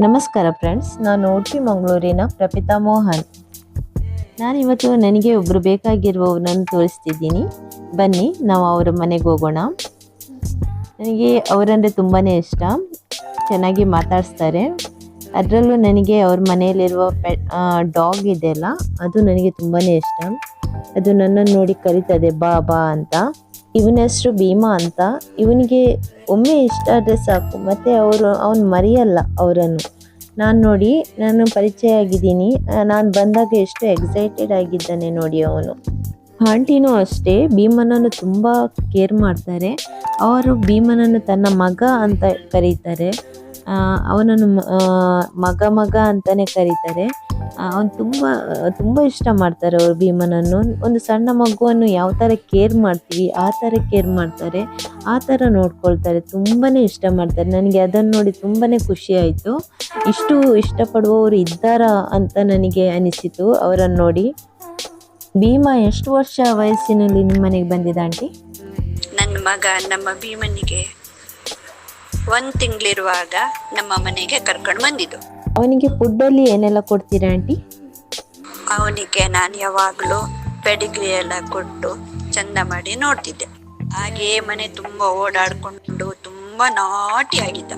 ನಮಸ್ಕಾರ ಫ್ರೆಂಡ್ಸ್ ನಾನು ಉಡುಪಿ ಮಂಗಳೂರಿನ ಪ್ರಪಿತಾ ಮೋಹನ್. ನಾನಿವತ್ತು ನನಗೆ ಒಬ್ಬರು ಬೇಕಾಗಿರುವವರನ್ನು ತೋರಿಸ್ತಿದ್ದೀನಿ. ಬನ್ನಿ, ನಾವು ಅವರ ಮನೆಗೆ ಹೋಗೋಣ. ನನಗೆ ಅವರಂದರೆ ತುಂಬಾ ಇಷ್ಟ. ಚೆನ್ನಾಗಿ ಮಾತಾಡಿಸ್ತಾರೆ. ಅದರಲ್ಲೂ ನನಗೆ ಅವ್ರ ಮನೆಯಲ್ಲಿರುವ ಪೆ ಡಾಗ್ ಇದೆಯಲ್ಲ ಅದು ನನಗೆ ತುಂಬಾ ಇಷ್ಟ. ಅದು ನನ್ನನ್ನು ನೋಡಿ ಕರೀತದೆ, ಬಾ ಬಾ ಅಂತ. ಇವನ ಹೆಸರು ಭೀಮಾ ಅಂತ. ಇವನಿಗೆ ಒಮ್ಮೆ ಇಷ್ಟ ಆದರೆ ಸಾಕು, ಮತ್ತು ಅವರು, ಅವನು ಮರೆಯಲ್ಲ ಅವರನ್ನು. ನಾನು ನೋಡಿ, ನಾನು ಪರಿಚಯ ಆಗಿದ್ದೀನಿ. ನಾನು ಬಂದಾಗ ಎಷ್ಟು ಎಕ್ಸೈಟೆಡ್ ಆಗಿದ್ದಾನೆ ನೋಡಿ ಅವನು. ಆಂಟಿನೂ ಅಷ್ಟೇ, ಭೀಮನನ್ನು ತುಂಬ ಕೇರ್ ಮಾಡ್ತಾರೆ. ಅವರು ಭೀಮನನ್ನು ತನ್ನ ಮಗ ಅಂತ ಕರೀತಾರೆ. ಅವನನ್ನು ಮಗ ಮಗ ಅಂತಲೇ ಕರೀತಾರೆ. ಅವನು ತುಂಬ ತುಂಬ ಇಷ್ಟ ಮಾಡ್ತಾರೆ ಅವರು ಭೀಮನನ್ನು. ಒಂದು ಸಣ್ಣ ಮಗುವನ್ನು ಯಾವ ಥರ ಕೇರ್ ಮಾಡ್ತೀವಿ, ಆ ಥರ ಕೇರ್ ಮಾಡ್ತಾರೆ, ಆ ಥರ ನೋಡ್ಕೊಳ್ತಾರೆ. ತುಂಬಾ ಇಷ್ಟ ಮಾಡ್ತಾರೆ. ನನಗೆ ಅದನ್ನು ನೋಡಿ ತುಂಬಾ ಖುಷಿ ಆಯಿತು. ಇಷ್ಟು ಇಷ್ಟಪಡುವವರು ಇದ್ದಾರಾ ಅಂತ ನನಗೆ ಅನಿಸಿತು ಅವರನ್ನು ನೋಡಿ. ಭೀಮ, ಎಷ್ಟು ವರ್ಷ ವಯಸ್ಸಿನಲ್ಲಿ ನಿಮ್ಮ ಮನೆಗೆ ಬಂದಿದ್ದ ಆಂಟಿ? ನನ್ನ ಮಗ ನಮ್ಮ ಭೀಮನಿಗೆ ಒಂದು ತಿಂಗಳಿರುವಾಗ ನಮ್ಮ ಮನೆಗೆ ಕರ್ಕೊಂಡು ಬಂದಿದ್ದು. ಅವನಿಗೆ ಫುಡ್ಡಲ್ಲಿ ಏನೆಲ್ಲ ಕೊಡ್ತೀರಾ ಆಂಟಿ? ಅವನಿಗೆ ನಾನು ಯಾವಾಗಲೂ ಪೆಡಿಗ್ರಿ ಎಲ್ಲ ಕೊಟ್ಟು ಚಂದ ಮಾಡಿ ನೋಡ್ತಿದ್ದೆ. ಹಾಗೆ ಮನೆ ತುಂಬಾ ಓಡಾಡ್ಕೊಂಡು ತುಂಬಾ ನಾಟಿ ಆಗಿದ್ದ.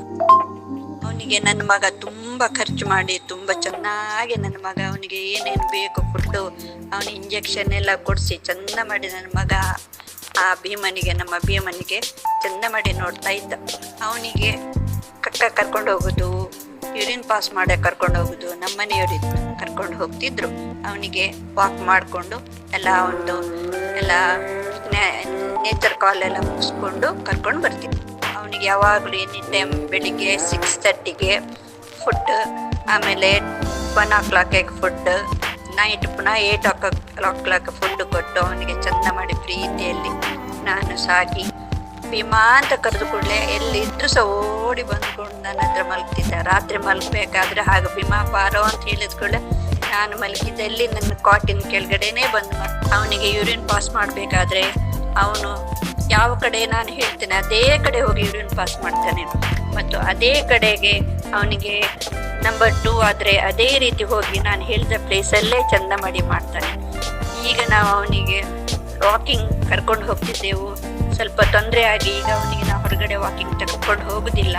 ಅವನಿಗೆ ನನ್ನ ಮಗ ತುಂಬಾ ಖರ್ಚು ಮಾಡಿ ತುಂಬಾ ಚೆನ್ನಾಗಿ ನನ್ನ ಮಗ ಅವನಿಗೆ ಏನೇನು ಬೇಕು ಕೊಟ್ಟು ಅವನ ಇಂಜೆಕ್ಷನ್ ಎಲ್ಲ ಕೊಡಿಸಿ ಚಂದ ಮಾಡಿ ನನ್ನ ಮಗ ಆ ಭೀಮನಿಗೆ, ನಮ್ಮ ಭೀಮನಿಗೆ ಚಂದ ಮಾಡಿ ನೋಡ್ತಾ ಇದ್ದ. ಅವನಿಗೆ ಕಕ್ಕ ಕರ್ಕೊಂಡು ಹೋಗೋದು ಯೂರಿನ್ ಪಾಸ್ ಮಾಡಿ ಕರ್ಕೊಂಡು ಹೋಗುದು, ನಮ್ಮ ಮನೆಯವರಿದ್ದು ಕರ್ಕೊಂಡು ಹೋಗ್ತಿದ್ರು. ಅವನಿಗೆ ವಾಕ್ ಮಾಡಿಕೊಂಡು ಎಲ್ಲ ಒಂದು, ಎಲ್ಲ ನೇಚರ್ ಕಾಲ್ ಎಲ್ಲ ಮುಗಿಸ್ಕೊಂಡು ಕರ್ಕೊಂಡು ಬರ್ತಿದ್ರು ಅವನಿಗೆ ಯಾವಾಗಲೂ ಎನಿ ಟೈಮ್ ಬೆಳಿಗ್ಗೆ ಸಿಕ್ಸ್ ತರ್ಟಿಗೆ ಫುಡ್ ಆಮೇಲೆ ಒನ್ ಓ ಕ್ಲಾಕಿಗೆ ಫುಡ್ ನೈಟ್ ಪುನಃ ಏಯ್ಟ್ ಓ ಕ್ಲಾಕ್ ಫುಡ್ ಕೊಟ್ಟು ಅವನಿಗೆ ಚಂದ ಮಾಡಿ ಪ್ರೀತಿಯಲ್ಲಿ ನಾನು ಸಾಕಿ ಭೀಮಾ ಅಂತ ಕರೆದು ಕೂಡಲೇ ಎಲ್ಲಿದ್ದು ಸಹ ಓಡಿ ಬಂದ್ಕೊಂಡು ನನ್ನ ಹತ್ರ ಮಲಗ್ತಿದ್ದ. ರಾತ್ರಿ ಮಲಗಬೇಕಾದ್ರೆ ಹಾಗೆ ಭೀಮಾ ಬಾರೋ ಅಂತ ಹೇಳಿದ ಕೂಡಲೇ ನಾನು ಮಲಗಿದ್ದಲ್ಲಿ ನನ್ನ ಕಾಟಿನ ಕೆಳಗಡೆನೇ ಬಂದು ಅವನಿಗೆ ಯೂರಿನ್ ಪಾಸ್ ಮಾಡಬೇಕಾದ್ರೆ ಅವನು ಯಾವ ಕಡೆ ನಾನು ಹೇಳ್ತೇನೆ, ಅದೇ ಕಡೆ ಹೋಗಿ ಯೂರಿನ್ ಪಾಸ್ ಮಾಡ್ತಾನೆ. ಮತ್ತು ಅದೇ ಕಡೆಗೆ ಅವನಿಗೆ ನಂಬರ್ ಟೂ ಆದರೆ ಅದೇ ರೀತಿ ಹೋಗಿ ನಾನು ಹೇಳಿದ ಪ್ಲೇಸಲ್ಲೇ ಚಂದ ಮಾಡಿ ಮಾಡ್ತಾನೆ. ಈಗ ನಾವು ಅವನಿಗೆ ವಾಕಿಂಗ್ ಕರ್ಕೊಂಡು ಹೋಗ್ತಿದ್ದೆವು. ಸ್ವಲ್ಪ ತೊಂದರೆ ಆಗಿ ಈಗ ಅವನಿಗೆ ನಾವು ಹೊರಗಡೆ ವಾಕಿಂಗ್ ತಗೊಂಡು ಹೋಗುದಿಲ್ಲ.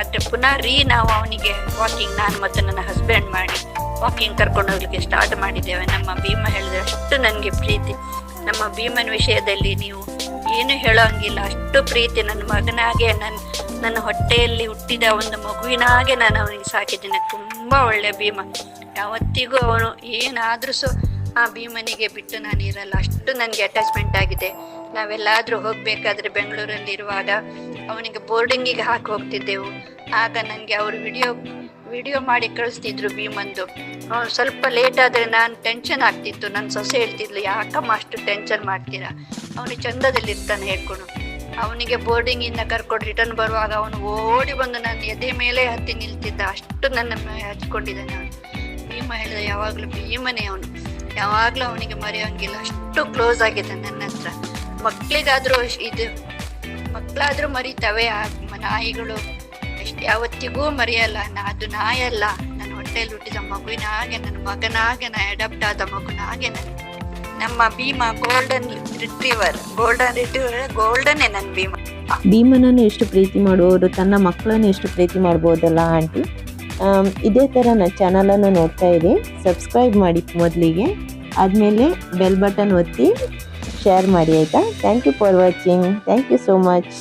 ಆದರೆ ಪುನಃ ರೀ ನಾವು ಅವನಿಗೆ ವಾಕಿಂಗ್ ನಾನು ಮತ್ತು ನನ್ನ ಹಸ್ಬೆಂಡ್ ಮಾಡಿ ವಾಕಿಂಗ್ ಕರ್ಕೊಂಡು ಹೋಗ್ಲಿಕ್ಕೆ ಸ್ಟಾರ್ಟ್ ಮಾಡಿದ್ದೇವೆ. ನಮ್ಮ ಭೀಮ ಹೇಳಿದ್ರೆ ಅಷ್ಟು ನನಗೆ ಪ್ರೀತಿ. ನಮ್ಮ ಭೀಮನ ವಿಷಯದಲ್ಲಿ ನೀವು ಏನು ಹೇಳೋಂಗಿಲ್ಲ. ಅಷ್ಟು ಪ್ರೀತಿ ನನ್ನ ಮಗನಾಗೆ ನನ್ನ ನನ್ನ ಹೊಟ್ಟೆಯಲ್ಲಿ ಹುಟ್ಟಿದ ಒಂದು ಮಗುವಿನಾಗೆ ನಾನು ಅವನಿಗೆ ಸಾಕಿದ್ದೇನೆ. ತುಂಬ ಒಳ್ಳೆ ಭೀಮ. ಯಾವತ್ತಿಗೂ ಅವನು ಏನಾದರೂ ಸಹ ಆ ಭೀಮನಿಗೆ ಬಿಟ್ಟು ನಾನು ಇರಲ್ಲ. ಅಷ್ಟು ನನಗೆ ಅಟ್ಯಾಚ್ಮೆಂಟ್ ಆಗಿದೆ. ನಾವೆಲ್ಲಾದರೂ ಹೋಗಬೇಕಾದ್ರೆ ಬೆಂಗಳೂರಲ್ಲಿ ಇರುವಾಗ ಅವನಿಗೆ ಬೋರ್ಡಿಂಗಿಗೆ ಹಾಕಿ ಹೋಗ್ತಿದ್ದೆವು. ಆಗ ನನಗೆ ಅವರು ವಿಡಿಯೋ ವಿಡಿಯೋ ಮಾಡಿ ಕಳಿಸ್ತಿದ್ರು ಭೀಮಂದು. ಸ್ವಲ್ಪ ಲೇಟ್ ಆದರೆ ನಾನು ಟೆನ್ಷನ್ ಆಗ್ತಿತ್ತು. ನನ್ನ ಸೊಸೆ ಹೇಳ್ತಿದ್ಲು, ಯಾಕಮ್ಮ ಅಷ್ಟು ಟೆನ್ಷನ್ ಮಾಡ್ತೀರಾ? ಅವನು ಚಂದದಲ್ಲಿರ್ತಾನೆ ಹೇಳ್ಕೊಂಡು. ಅವನಿಗೆ ಬೋರ್ಡಿಂಗಿಂದ ಕರ್ಕೊಂಡು ರಿಟರ್ನ್ ಬರುವಾಗ ಅವನು ಓಡಿ ಬಂದು ನನ್ನ ಎದೆ ಮೇಲೆ ಹತ್ತಿ ನಿಲ್ತಿದ್ದ. ಅಷ್ಟು ನನ್ನ ಹಚ್ಕೊಂಡಿದ್ದಾನೆ ಅವನು. ಭೀಮ ಹೇಳಿದ ಯಾವಾಗಲೂ ಭೀಮನೇ ಅವನು. ಯಾವಾಗಲೂ ಅವನಿಗೆ ಮರೆಯೋಂಗಿಲ್ಲ. ಅಷ್ಟು ಕ್ಲೋಸ್ ಆಗಿದೆ ನನ್ನ ಹತ್ರ. ಮಕ್ಕಳಿಗಾದರೂ ಇದು ಮಕ್ಕಳಾದರೂ ಮರಿತವೆ. ಆ ನಾಯಿಗಳು ಎಷ್ಟು ಯಾವತ್ತಿಗೂ ಮರೆಯಲ್ಲ. ನಾ- ಅದು ನಾಯಲ್ಲ ನನ್ನ ಹೊಟ್ಟೆಯಲ್ಲಿ ಹುಟ್ಟಿದ ಮಗುವಿನ ಹಾಗೆ ನನ್ನ ಮಗನಾಗೆ, ನಾ ಅಡಾಪ್ಟ್ ಆದ ಮಗುನಾಗೆ ನನ್ನ ನಮ್ಮ Bhima golden retriever golden retriever ಗೋಲ್ಡನ್ನೇ ನನ್ನ ಭೀಮ. ಭೀಮನನ್ನು ಎಷ್ಟು ಪ್ರೀತಿ ಮಾಡುವವರು, ತನ್ನ ಮಕ್ಕಳನ್ನು ಎಷ್ಟು ಪ್ರೀತಿ ಮಾಡ್ಬೋದಲ್ಲ, ಆಂಟಿ? ಇದೇ ಥರ ನನ್ನ ಚಾನಲನ್ನು ನೋಡ್ತಾ ಇರಿ. ಸಬ್ಸ್ಕ್ರೈಬ್ ಮಾಡಿ ಮೊದಲಿಗೆ. ಆದಮೇಲೆ ಬೆಲ್ ಬಟನ್ ಒತ್ತಿ ಶೇರ್ ಮಾಡಿ, ಆಯಿತಾ? Thank you for watching thank you so much